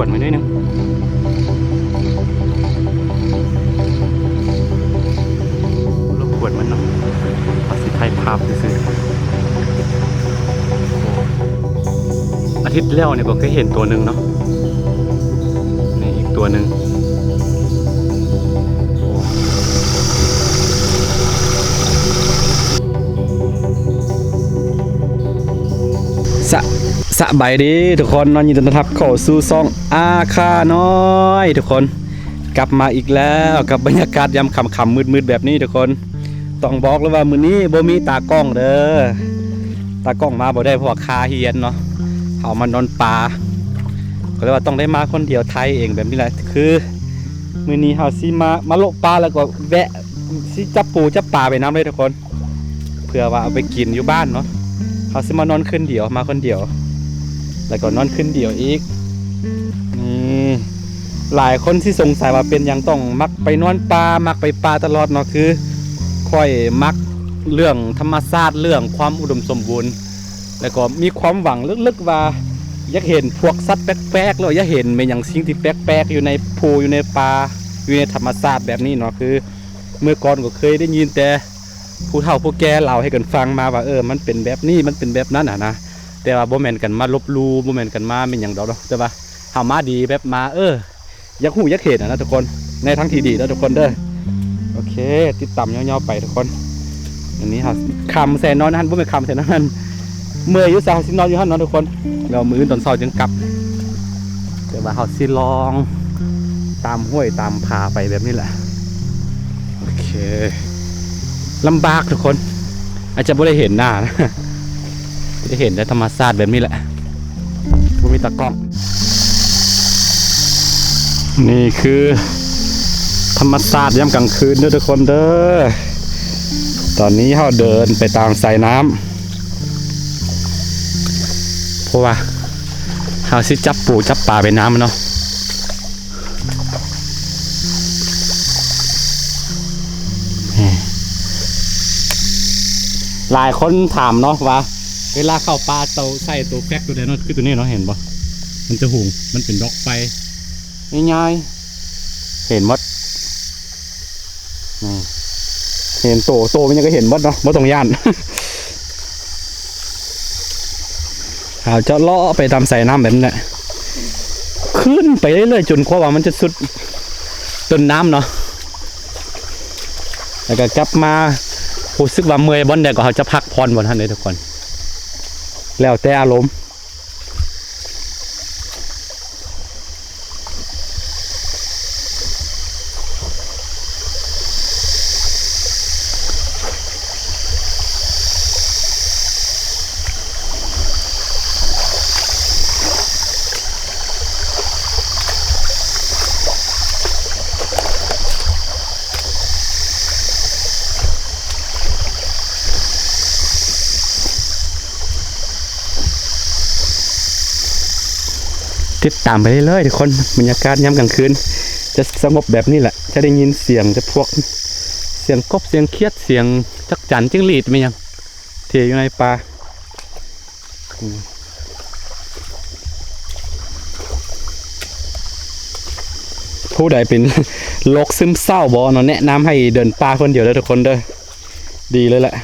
รบกวนไว้นิดนึงรบกวนมันเนาะเอาสิถ่ายภาพซื่ออาทิตย์แล้วเนี่ยก็เคยเห็นตัวหนึ่งเนาะนี่อีกตัวหนึ่งสะ สบายดีทุกคนนอนยินดีต้อนรับเข้าสู่ซองอาคาน้อย ทุกคนกลับมาอีกแล้วกับบรรยากาศยามค่ำๆมืดๆแบบนี้ทุกคนต้องบอกเลยว่ามื้อนี้บ่มีตากล้องเด้อตากล้องมาบ่ได้เพราะว่าคาเฮียนเนาะเอามานอนป่าก็เลยว่าต้องได้มาคนเดียวไทยเองแบบนี้แหละคือมื้อนี้เฮาสิมามาโลป่าแล้วก็แวะสิจับปูจับปลาไปน้ำเลยทุกคนเพื่อว่าเอาไปกินอยู่บ้านเนาะเฮาสิมานอนคืนเดียวมาคนเดียว แล้วก็นอนขึ้นเดี่ยวอีกนี่หลายคนที่สงสัยว่าเป็นหยังต้องมักไปนอนป่ามักไปป่าตลอดเนาะคือค่อยมักเรื่องธรรมชาติเรื่องความอุดมสมบูรณ์ แล้วก็มีความหวังลึกๆว่าอยากเห็นพวกสัตว์แปลกๆแล้วอยากเห็นเป็นอย่างสิ่งที่แปลกๆอยู่ในภูอยู่ในป่าอยู่ในธรรมชาติแบบนี้เนาะคือ เมื่อก่อนก็เคยได้ยินแต่ผู้เฒ่าผู้แก่เล่าให้กันฟังมาว่าเออมันเป็นแบบนี้มันเป็นแบบนั้นอะนะ แต่ว่าบ่แมนกันมาลบลูบ่แมนกันมาเป็นหยังดอกเนาะแต่ว่าเฮามาดีแบบมาเอออยักหูอยักเห็นนะทุกคนในทั้งที่ดีแล้วทุกคนเด้อโอเค ติดตามย่อๆไปทุกคนอันนี้เฮาคำแซนนอนนั่นบ่แม่นคำแซนนอนนั่นเมื่อยอยู่ซาเฮาสินอนอยู่หั่นเนทุกคนแล้วมื้อตอนเช้าจึงกลับแต่ว่าเฮาสิลอง ตามห้วยตามผาไปแบบนี้แหละโอเคลำบากทุกคน อาจจะบ่ได้เห็นหน้านะ จะเห็นได้ธรรมชาติแบบนี้แหละภูมิตะกล้อง นี่คือ ธรรมชาติยามกลางคืนด้อทุกคนเด้อ ตอนนี้เราเดินไปตามสายน้ำเพราะว่าเราสิจับปูจับปลาไปน้ำเนาะหลายคนถามเนาะว่า เวลาเข้าปลาเตาใส่ตัวแฟกตัวใดเนาะคือตัวนี้เนาะเห็นปะมันจะหุงมันเป็นดอกไฟง่ายๆเห็นมดเห็นโตโตมันยังก็เห็นมดเนาะบ่ต้องย่านเอาจะเลาะไปตามสายน้ำแบบนี้แหละขึ้นไปเรื่อยๆจนกว่ามันจะสุดต้นน้ำเนาะแล้วก็กลับมารู้สึกว่าเมื่อยบอนเดียวก็เขาจะพักผ่อนบนท่านเลยทุกคน แล้วแต่อารมณ์ ติดตามไปเรื่อยๆทุกคนบรรยากาศยามกลางคืน จะสงบแบบนี้แหละ จะได้ยินเสียงจะพวก เสียงกบเสียงเครียดเสียงจักจันจิ้งหรีดไหมยังเที่ยอยู่ในป่าผู้ใดเป็นโรคซึมเศร้าบอเนาะแนะนำให้เดินป่าคนเดียวเลยทุกคนเด้อดีเลยแหละ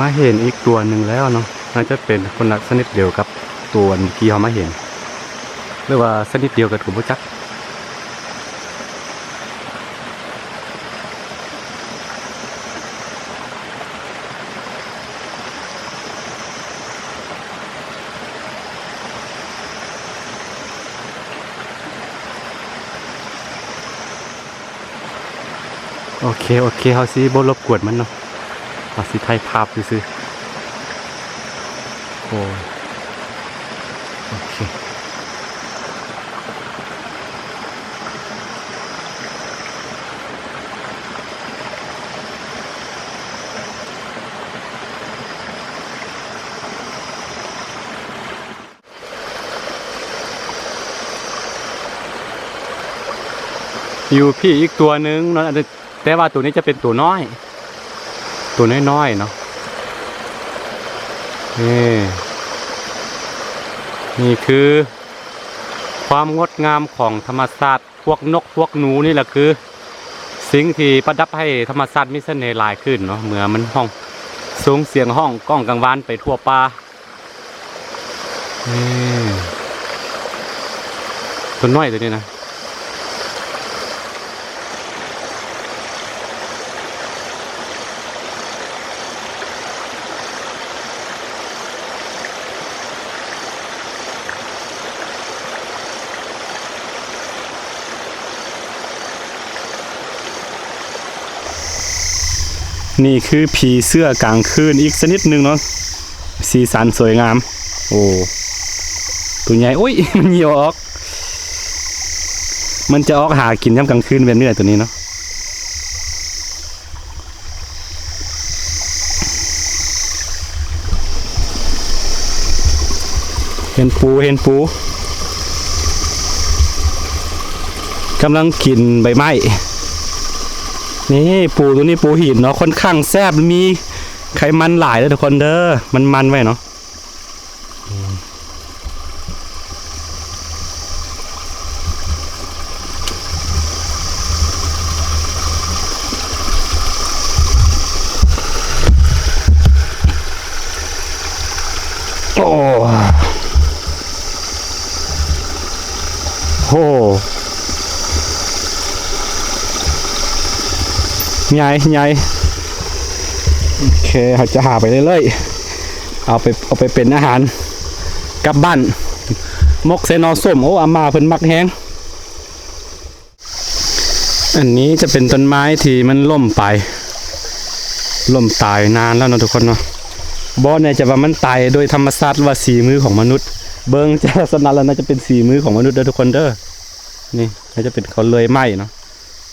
มาเห็นอีกตัวหนึ่งแล้วเนาะน่าจะเป็นคนละชนิดเดียวกับตัวเมื่อกี้เขามาเห็น หรือว่าชนิดเดียวกับกลุ่มพวกจักโอเค โอเคเขาสิบ่รบกวนมันเนาะ อาสิไทยภาพดูซิโอ้โอเคอยู่พี่อีกตัวนึงนอนแต่ว่าตัวนี้จะเป็นตัวน้อย ตัวน้อยๆเนาะนี่นี่คือ ความงดงามของธรรมศาตร์พวกนกพวกหนูนี่แหละคือ สิ่งที่ประดับให้ธรรมศาตร์มีเสน่ห์หลายขึ้นเนาะเหมือมันห้องสูงเสียงห้องกล้องกลางวานไปทั่วป่านี่ตัวน้อยตัวนี้นะ นี่คือผีเสื้อกลางคืนอีกชนิดหนึ่งเนาะสีสันสวยงาม โอ้ตัวใหญ่โอ้ยมันเหยียวออก มันจะออกหากินย่ำกลางคืนแบบนี้แหละตัวนี้เนาะเห็นปูเห็นปูกำลังกินใบไม้ นี่ปูตัวนี้ปูหินเนาะค่อนข้างแซบมีไขมันหลายเลยทุกคนเด้อมันมันไว้เนาะโอ้โห ใหญ่ใหญ่โอเคเราจะหาไปเรื่อยๆเอาไปเอาไปเป็นอาหารกลับบ้านมกเซนอส้มโอ้อามาเพิ่นมักแฮงอันนี้จะเป็นต้นไม้ที่มันล่มไป ล่มตายนานแล้วนะทุกคนเนาะบอเนี่ยจะว่ามันตายโดยธรรมชาติว่าสีมือของมนุษย์ เบิ้งจะลักษณะแล้วน่าจะเป็นสีมือของมนุษย์เด้อทุกคนเด้อนี่น่าจะเป็นเขาเลยไหมเนาะ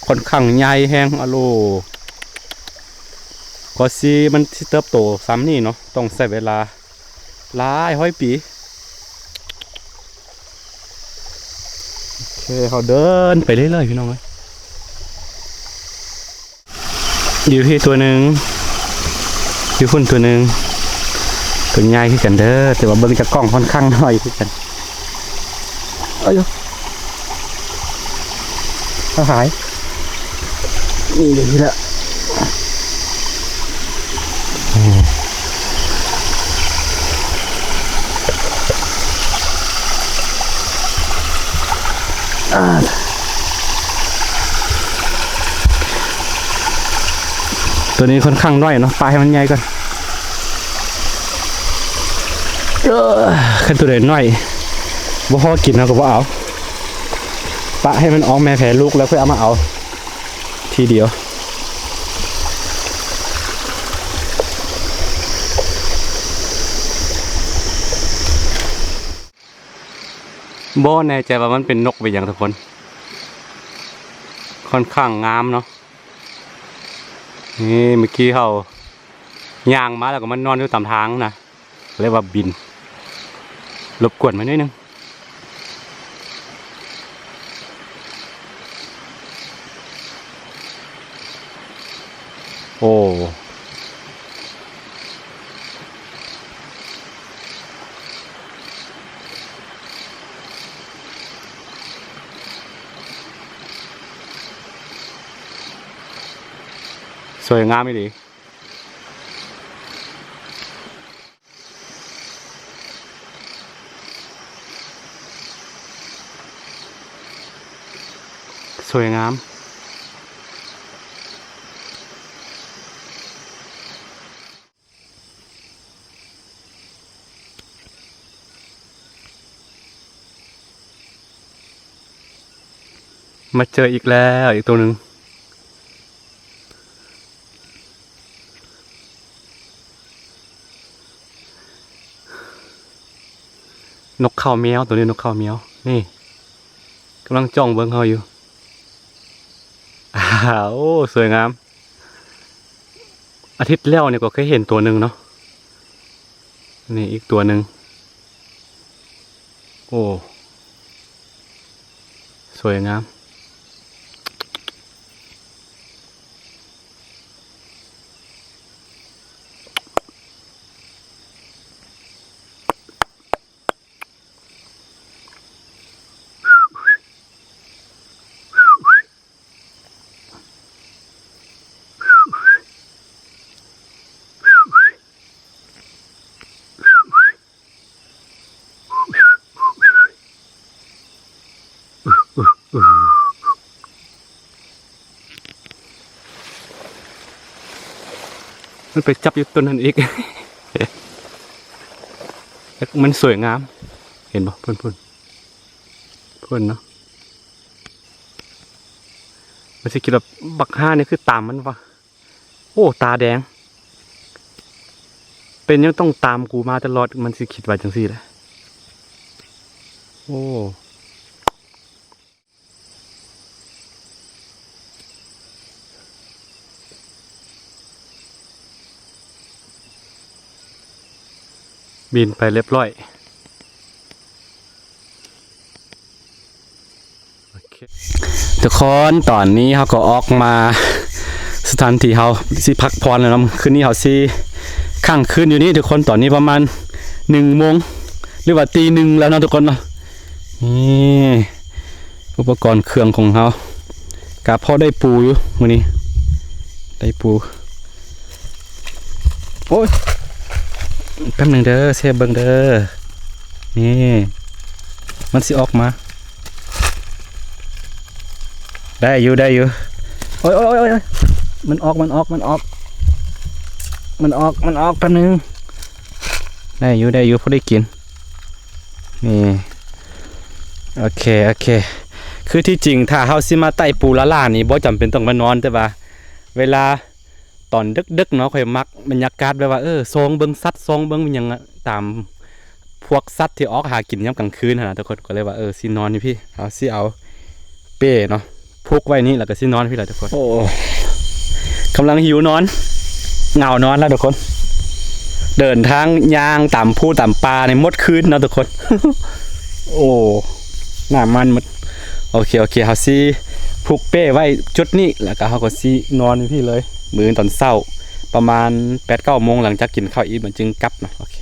ค่อนข้างใหญ่แห้งอโล ก็ซีมันสิเติบโตซ้ำนี่เนาะต้องใช้เวลาหลายห้อยปีโอเคเขาเดินไปเรื่อยๆพี่น้องเอ้ยอยู่ที่ตัวหนึ่งอยู่หุ่นตัวหนึ่งตัวใหญ่ขึ้นกันเด้อแต่ว่าเบิ่งจากกล้องค่อนข้างน้อยขึ้นกันเอ้ยเอาหายนี่เดี๋ยวนี้ละ อาด ตัวนี้ค่อนข้างด้อยเนาะปลาให้มันใหญ่ก่อนเออขึ้นตัวเด่นน้อยบ่พอกินนะก็บ่เอา ปะให้มันออกแม่แผลลูกแล้วค่อยเอามาเอา ทีเดียว บแน่ใจว่ามันเป็นนกไปอย่างทุกคน ค่อนข้างงามเนาะนี่เมื่อกี้เขาย่างมาแล้วก็มันนอนอยู่ตามทางนะเรียกว่าบินรบกวนมาหน่อยนึงโอ้ วยงามไม่ดีสวยงาม มาเจออีกแล้วอีกตัวหนึ่ง นกเขาเมียวตัวนี้นกเขาเมียวนี่กำลังจ้องเบิ้งเขาอยู่อ้าวโอ้สวยงาม อาทิตย์แล้วเนี่ยก็เคยเห็นตัวหนึ่งเนาะนี่อีกตัวหนึ่งโอ้ สวยงาม มันไปจับอยู่ต้นนั้นอีก มันสวยงาม เห็นปะเพื่อนเพื่อนเพื่อนเนาะมันสิคิดว่าบักห้านี่คือตามมันวะโอ้ ตาแดง เป็นยังต้องตามกูมาตลอด มันสิคิดว่าจังสี่แหละโอ้ บินไปเรียบร้อยทุกคนตอนนี้เขาก็ออกมาสถานที่เขาสิพักผ่อนแล้วนะคืนนี้เขาสิข้างคืนอยู่นี่ทุกคนตอนนี้ประมาณหนึ่งโมงหรือว่าตีหนึ่งแล้วนะทุกคนเนาะนี่อุปกรณ์เครื่องของเขากะพอได้ปูอยู่มื้อนี้ได้ปูโอ้ย แป๊บหนึ่งเด้อเซฟเบิงเด้อ นี่ มันสิออกมา ได้อยู่ได้อยู่ โอ้ยโอ้ยโอ้ยมันออกมันออกมันออก มันออกมันออกแป๊บหนึ่งได้อยู่ได้อยู่พอได้กิน นี่ โอเคโอเค คือที่จริงถ้าเฮาสิมาไต่ปูละล่านี่บ่จำเป็นต้องมานอนแต่ว่า เวลา ตอนดึกๆเนาะข่อยมักบรรยากาศแบบว่าเออซองเบิ่งสัตว์ซองเบิ่งมันหยังอะตามพวกสัตว์ที่ออกหากินยามกลางคืนหั่นนะทุกคนก็เลยว่าเออสินอนนี่พี่เอาสิเอาเป้เนาะพุกไว้นี่แล้วก็สินอนพี่แหละทุกคนโอ้กำลังหิวนอนเหงานอนแล้วทุกคน เดินทางย่างตามผู้ตามปลาในมดคืนเนาะทุกคน โอ้หน้ามันหมดโอเคโอเคเฮาสิผูกเป้ไว้จุดนี้แล้วก็เฮาก็สินอนนี่พี่เลย มื้อตอนเศร้า ประมาณ8ปดเก้าโมงหลังจากกินข้าวอีทมันจึงกลับนะโอเค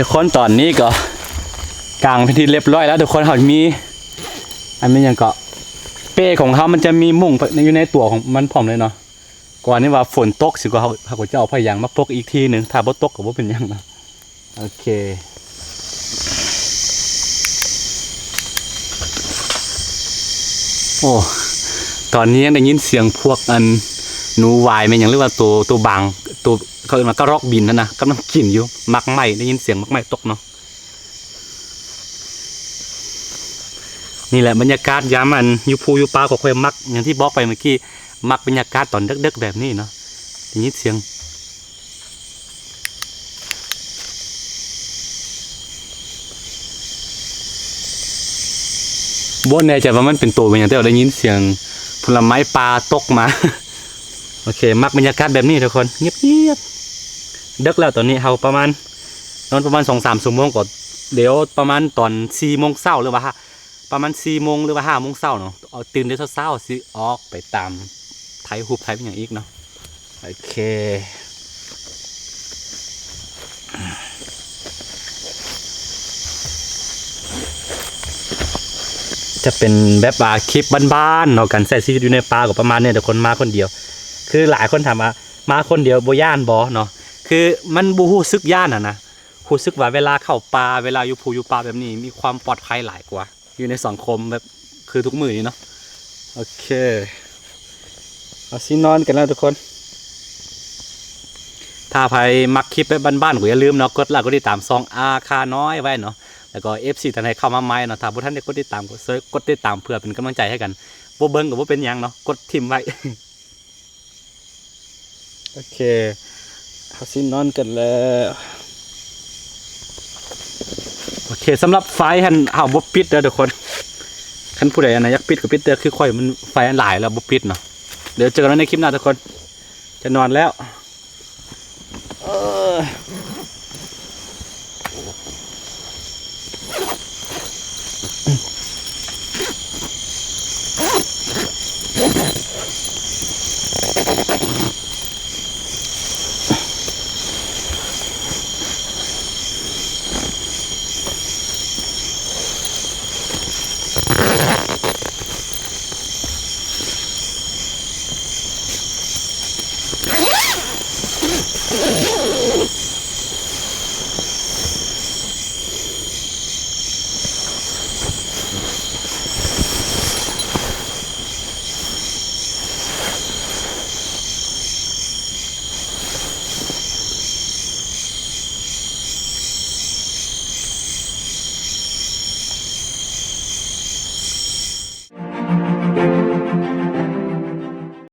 ทุกคนตอนนี้ก็กลางพิธีเรียบร้อยแล้วทุกคนเขามีอันนี้ยังก็เป้ของเขามันจะมีมุ้งอยู่ในตัวของมันพร้อมเลยเนาะก่อนนี้ว่าฝนตกสิก็เขาเขาก็จะเอาพยางมาพกอีกทีหนึ่งถ้าบ่ตกก็บ่เป็นยังนะโอเคโอ้ตอนนี้ยังได้ยินเสียงพวกอันหนูวายม่นยังเรียกว่าตัวตัวบางตัว เขาเรียกว่ากระรอกบินนั่นนะกำลังกินอยู่มักไหมได้ยินเสียงมักไหมตกเนาะนี่แหละบรรยากาศยามันยู่ภูยูป่าก็ค่อยมักอย่างที่บอกไปเมื่อกี้มักบรรยากาศตอนเดึกๆแบบนี้เนาะได้ยินเสียงบ่แน่ใจว่ามันเป็นตัวเป็นอย่างแต่ว่าได้ยินเสียงผลไม้ปลาตกมา โอเค มักบรรยากาศแบบนี้ทุกคน เงียบๆ ดึกแล้วตอนนี้เฮาประมาณนอนประมาณสองสามชั่วโมงก่อนเดี๋ยวประมาณตอนสี่โมงเช้าหรือว่าประมาณสี่โมงหรือว่าห้าโมงเช้าเนาะเอาตื่นได้เช้าๆสิออกไปตามไทยหุบไทยเป็นอย่างอีกเนาะโอเคจะเป็นแบบว่าคลิปบ้านๆเนาะกันใส่ชีวิตอยู่ในป่าก็ประมาณเนี้แต่คนมาคนเดียว คือหลายคนถามว่ามาคนเดียวโบย่านบ่เนาะ คือมันบ่ฮู้สึกย่านอะนะรู้สึกว่าเวลาเข้าป่าเวลาอยู่ภูอยู่ป่าแบบนี้ มีความปลอดภัยหลายกว่า อยู่ในสังคมแบบคือทุกมือนี่เนาะโอเคเอาสินอนกันแล้วทุกคน ถ้าใครมักคลิปแบบบ้านๆก็อย่าลืมเนาะกดไลค์กดติดตามซองอาคาน้อยไว้เนาะแล้วก็ FC ท่านใดเข้ามาใหม่เนาะถ้าผู้ท่านได้กดติดตามก็ช่วยกดติดตามเพื่อเป็นกำลังใจให้กันบ่เบิ่งก็บ่เป็นหยังเนาะกดทิมไว้ โอเค เอาสินอนกันแล้วโอเคสำหรับไฟหันเอาบุปิดเด้อทุกคนขันผู้ใดอันไหนอยากปิดก็ปิดเด้อคือค่อยมันไฟอันหลายแล้วบุปิดเนาะเดี๋ยวเจอกันในคลิปหน้าทุกคน จะนอนแล้ว